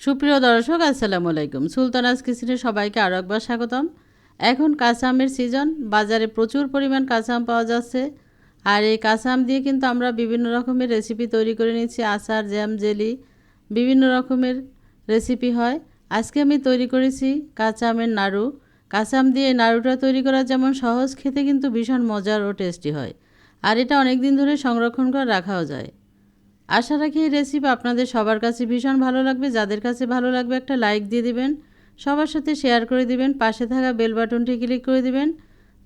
সুপ্রিয় দর্শক, আসসালামু আলাইকুম। সুলতানাজ কিচেনে সবাইকে আরও একবার স্বাগতম। এখন কাঁচা আমের সিজন বাজারে প্রচুর পরিমাণ কাঁচা আম পাওয়া যাচ্ছে। আর এই কাঁচা আম দিয়ে কিন্তু আমরা বিভিন্ন রকমের রেসিপি তৈরি করে নিচ্ছি। আচার জ্যাম জেলি বিভিন্ন রকমের রেসিপি হয়। আজকে আমি তৈরি করেছি কাঁচা আমের নাড়ু। কাঁচা আম দিয়ে নাড়ুটা তৈরি করা যেমন সহজ, খেতে কিন্তু ভীষণ মজার ও টেস্টি হয়। আর এটা অনেক দিন ধরে সংরক্ষণ করে রাখাও যায়। আশা রাখি এই রেসিপি আপনাদের সবার কাছে ভীষণ ভালো লাগবে। যাদের কাছে ভালো লাগবে একটা লাইক দিয়ে দিবেন, সবার সাথে শেয়ার করে দিবেন, পাশে থাকা বেল বাটনটি ক্লিক করে দিবেন।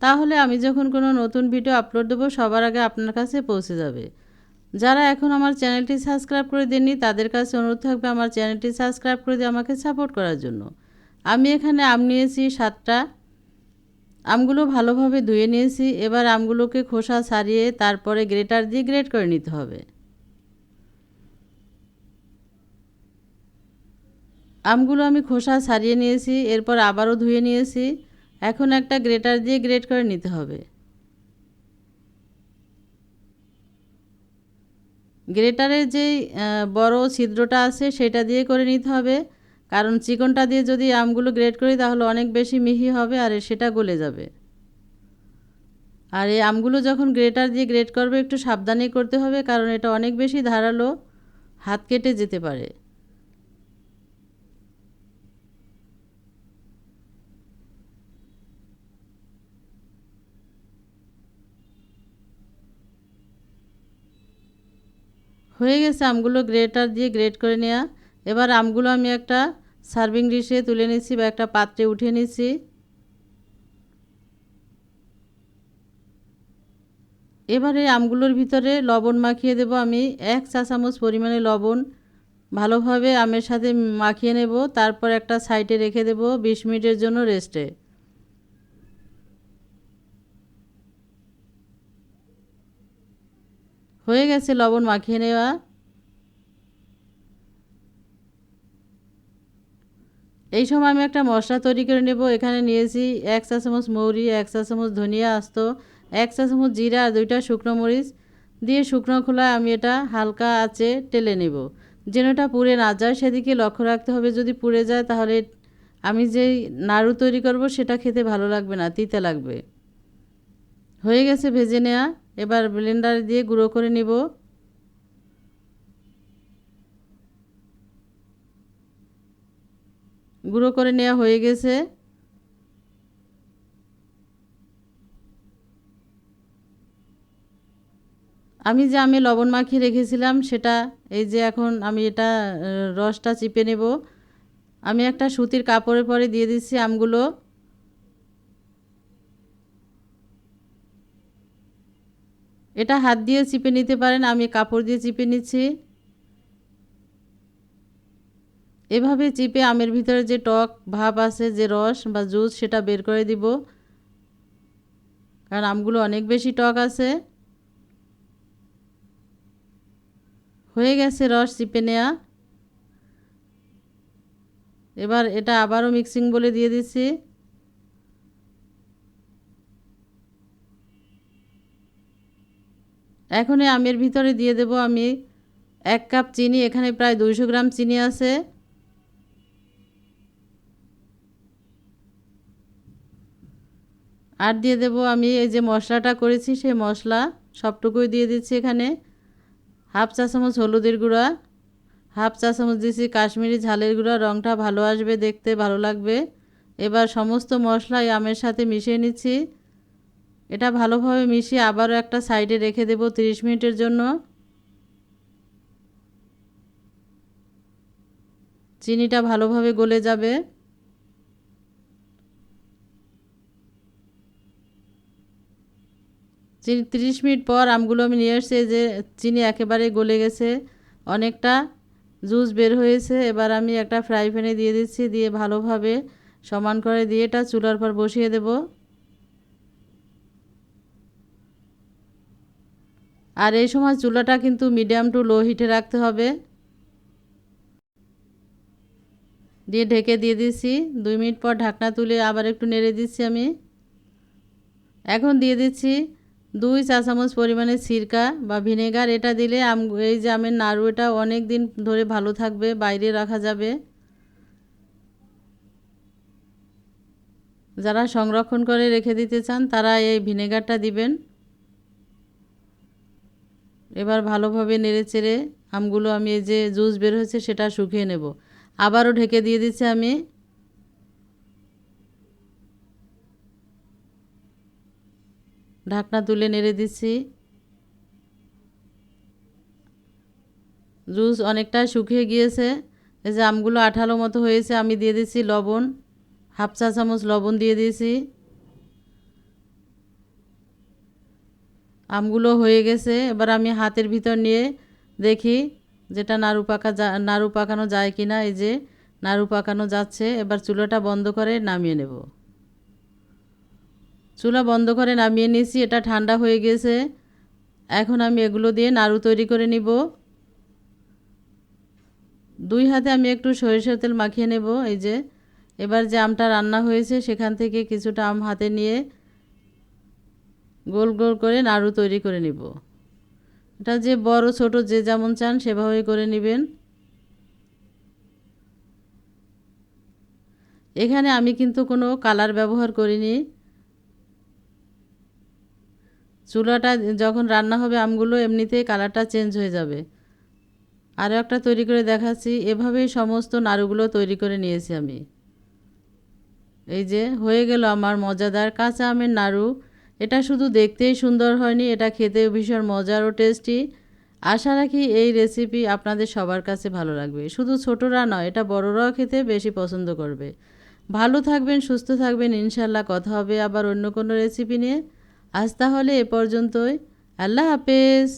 তাহলে আমি যখন কোনো নতুন ভিডিও আপলোড দেবো, সবার আগে আপনার কাছে পৌঁছে যাবে। যারা এখন আমার চ্যানেলটি সাবস্ক্রাইব করে দেননি, তাদের কাছে অনুরোধ থাকবে আমার চ্যানেলটি সাবস্ক্রাইব করে দিয়ে আমাকে সাপোর্ট করার জন্য। আমি এখানে আম নিয়েছি সাতটা। আমগুলো ভালোভাবে ধুয়ে নিয়েছি। এবার আমগুলোকে খোসা ছাড়িয়ে তারপরে গ্রেটার দিয়ে গ্রেট করে নিতে হবে। আমগুলো আমি খোসা ছাড়িয়ে নিয়েছি, এরপর আবারও ধুয়ে নিয়েছি। এখন একটা গ্রেটার দিয়ে গ্রেট করে নিতে হবে। গ্রেটারের যেই বড় ছিদ্রটা আছে সেটা দিয়ে করে নিতে হবে। কারণ চিকনটা দিয়ে যদি আমগুলো গ্রেট করি তাহলে অনেক বেশি মিহি হবে আর সেটা গলে যাবে। আর এই আমগুলো যখন গ্রেটার দিয়ে গ্রেট করবে একটু সাবধানে করতে হবে কারণ এটা অনেক বেশি ধারালো, হাত কেটে যেতে পারে। হয়ে গেছে আমগুলো গ্রেটার দিয়ে গ্রেট করে নেওয়া এবার আমগুলো আমি একটা সার্ভিং ডিশে তুলে নিচ্ছি বা একটা পাত্রে উঠিয়ে নিচ্ছি। এবারে আমগুলোর ভিতরে লবণ মাখিয়ে দেব আমি। এক চা চামচ পরিমাণে লবণ। ভালোভাবে আমের সাথে মাখিয়ে নেব। তারপর একটা সাইডে রেখে দেব বিশ মিনিটের জন্য রেস্টে হয়ে গেছে, লবণ মাখিয়ে নেওয়া। এই সময় আমি একটা মশলা তৈরি করে নেব। এখানে নিয়েছি এক চা চামচ মৌরি, এক চা চামচ ধনিয়া আস্ত, এক চা চামচ জিরা আর দুইটা শুকনো মরিচ। দিয়ে শুকনো খোলায় আমি এটা হালকা আঁচে টেলে নেব। যেন এটা পুড়ে না যায়, সেদিকে লক্ষ্য রাখতে হবে। যদি পুড়ে যায়, তাহলে আমি যেই নাড়ু তৈরি করব, সেটা খেতে ভালো লাগবে না, তিতে লাগবে। হয়ে গেছে, ভেজে নেওয়া এবার ব্লেন্ডার দিয়ে গুঁড়ো করে নিব। গুঁড়ো করে নেওয়া হয়ে গেছে। আমি যে আমি লবণ মাখিয়ে রেখেছিলাম, সেটা এই যে এখন আমি এটা রসটা চিপে নেব। আমি একটা সুতির কাপড়ের পরে দিয়ে দিচ্ছি আমগুলো। এটা হাত দিয়ে চিপে নিতে পারেন, আমি কাপড় দিয়ে চিপে নিচ্ছি। এভাবে চিপে আমের ভিতরে যে টক ভাব আছে, যে রস বা জুস, সেটা বের করে দিব। কারণ আমগুলো অনেক বেশি টক আছে। হয়ে গেছে রস চিপে নেওয়া এবার এটা আবারও মিক্সিং বলে দিয়ে দিচ্ছি। এখন আমের ভিতরে দিয়ে দেব আমি এক কাপ চিনি, এখানে প্রায় দুইশো গ্রাম চিনি আছে। আর দিয়ে দেব আমি এই যে মশলাটা করেছি, সেই মশলা সবটুকুই দিয়ে দিচ্ছি এখানে। হাফ চা চামচ হলুদের গুঁড়া, হাফ চা চামচ দিচ্ছি কাশ্মীরি ঝালের গুঁড়া রঙটা ভালো আসবে দেখতে, ভালো লাগবে। এবার সমস্ত মশলা আমের সাথে মিশিয়ে নিচ্ছি। এটা ভালোভাবে মিশিয়ে আবারও একটা সাইডে রেখে দেব 30 মিনিটের জন্য। চিনিটা ভালোভাবে গলে যাবে। চিনি তিরিশ মিনিট পর আমগুলো আমি নিয়ে এসেছি যে চিনি একেবারে গলে গেছে, অনেকটা জুস বের হয়েছে। এবার আমি একটা ফ্রাই প্যানে দিয়ে দিচ্ছি, দিয়ে ভালোভাবে সমান করে দিয়ে এটা চুলার পর বসিয়ে দেবো। আর এই সময় চুলাটা কিন্তু মিডিয়াম টু লো হিটে রাখতে হবে। দিয়ে ঢেকে দিয়ে দিচ্ছি দুই মিনিট পর ঢাকনা তুলে আবার একটু নেড়ে দিচ্ছি আমি। এখন দিয়ে দিচ্ছি দুই চা চামচ পরিমাণে সিরকা বা ভিনেগার। এটা দিলে আম, এই যে আমের নাড়ু, এটা অনেক দিন ধরে ভালো থাকবে, বাইরে রাখা যাবে। যারা সংরক্ষণ করে রেখে দিতে চান, তারা এই ভিনেগারটা দিবেন। এবার ভালোভাবে নেড়ে চেড়ে আমগুলো আমি এই যে জুস বের হয়েছে সেটা শুকিয়ে নেব। আবারও ঢেকে দিয়ে দিচ্ছি আমি। ঢাকনা তুলে নেড়ে দিচ্ছি। জুস অনেকটা শুকিয়ে গিয়েছে। এই যে আমগুলো আঠালো মতো হয়েছে, আমি দিয়ে দিচ্ছি লবণ। হাফ চা চামচ লবণ দিয়ে দিয়েছি। আমগুলো হয়ে গেছে। এবার আমি হাতের ভিতর নিয়ে দেখি যেটা নাড়ু পাকা যা, নাড়ু পাকানো যায় কি না এই যে নাড়ু পাকানো যাচ্ছে। এবার চুলাটা বন্ধ করে নামিয়ে নেব। চুলা বন্ধ করে নামিয়ে নিয়েছি। এটা ঠান্ডা হয়ে গেছে। এখন আমি এগুলো দিয়ে নাড়ু তৈরি করে নিব। দুই হাতে আমি একটু সরিষার তেল মাখিয়ে নেব। এই যে এবার যে আমটা রান্না হয়েছে সেখান থেকে কিছুটা আম হাতে নিয়ে গোল গোল করে নাড়ু তৈরি করে নিব। এটা যে বড়, ছোট যে যেমন চান সেভাবে করে নেবেন। এখানে আমি কিন্তু কোনো কালার ব্যবহার করিনি। চুলাটা যখন রান্না হবে আমগুলো এমনিতেই কালারটা চেঞ্জ হয়ে যাবে। আরও একটা তৈরি করে দেখাচ্ছি। এভাবেই সমস্ত নাড়ুগুলো তৈরি করে নিয়েছি আমি। এই যে হয়ে গেল আমার মজাদার কাঁচা আমের নাড়ু। এটা শুধু দেখতেই সুন্দর হয়নি, এটা খেতেও ভীষণ মজার ও টেস্টি আশা রাখি এই রেসিপি আপনাদের সবার কাছে ভালো লাগবে। শুধু ছোটরা নয়, এটা বড়রাও খেতে বেশি পছন্দ করবে। ভালো থাকবেন, সুস্থ থাকবেন ইনশাল্লাহ কথা হবে আবার অন্য কোনো রেসিপি নিয়ে। আজ তাহলে এ পর্যন্তই। আল্লাহ হাফেজ।